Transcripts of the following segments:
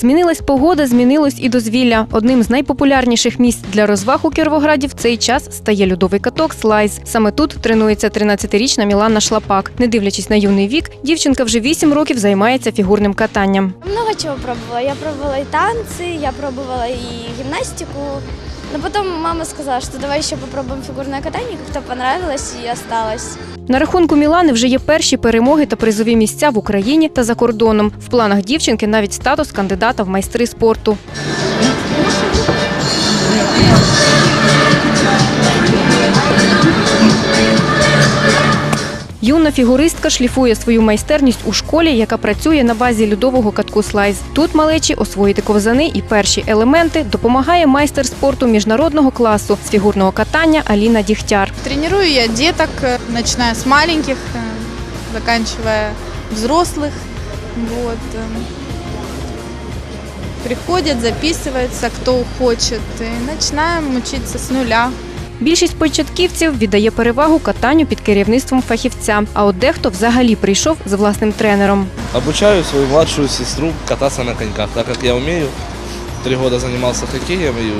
Змінилась погода, змінилось і дозвілля. Одним з найпопулярніших місць для розваг у Кіровограді в цей час стає льодовий каток Слайз. Саме тут тренується 13-річна Мілана Шлапак. Не дивлячись на юний вік, дівчинка вже 8 років займається фігурним катанням. Много чого пробувала. Я пробувала і танці, я пробувала і гимнастику. Но потом мама сказала, что давай еще попробуем фигурное катание. Как-то понравилось и осталось. На рахунку Мілани вже є перші перемоги та призові місця в Україні та за кордоном. В планах дівчинки навіть статус кандидата в майстри спорту. Юна фігуристка шліфує свою майстерність у школі, яка працює на базі льодового катку слайз. Тут малечі освоїти ковзани і перші елементи допомагає майстер спорту міжнародного класу з фігурного катання Аліна Дігтяр. Тренирую я деток, э, начиная с маленьких, э, заканчивая взрослых. Вот. э. Приходят, записываются, кто хочет. И начинаем учиться с нуля. Більшість початківців віддає перевагу катанню під керівництвом фахівця. А от дехто взагалі прийшов з власним тренером. Обучаю свою младшую сестру кататься на коньках, так как я умею. Три года занимался хоккеем и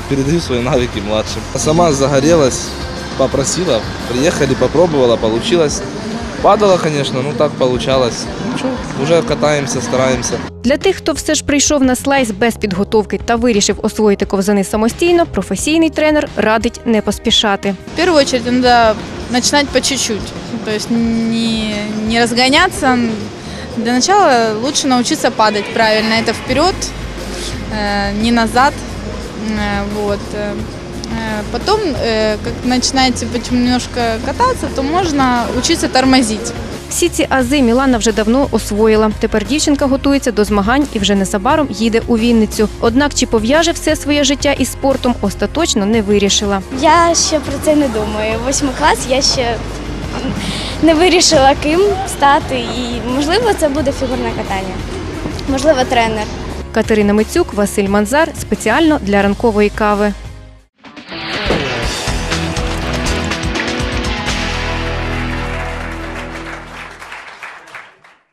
передаю свои навыки младшим. Сама загорелась, попросила, приехали, попробовала, получилось. Падала, конечно, но так получалось Ничего, уже катаемся, стараемся. Для тих, хто все ж прийшов на слайс без підготовки та вирішив освоїти ковзани самостійно, професійний тренер радить не поспішати. В первую очередь надо начинать по чуть-чуть. То есть не, не разгоняться. Для начала лучше научиться падать правильно. Это вперед, э, не назад. Э, Вот. э, э, Потом, э, как начинаете немножко кататься, то можно учиться тормозить. Всі ці ази Мілана вже давно освоїла. Тепер дівчинка готується до змагань і вже незабаром їде у Вінницю. Однак чи пов'яже все своє життя із спортом, остаточно не вирішила. Я ще про це не думаю. Восьмий клас я ще не вирішила, ким стати. І можливо це буде фігурне катання. Можливо, тренер. Катерина Мицюк, Василь Манзар спеціально для ранкової кави.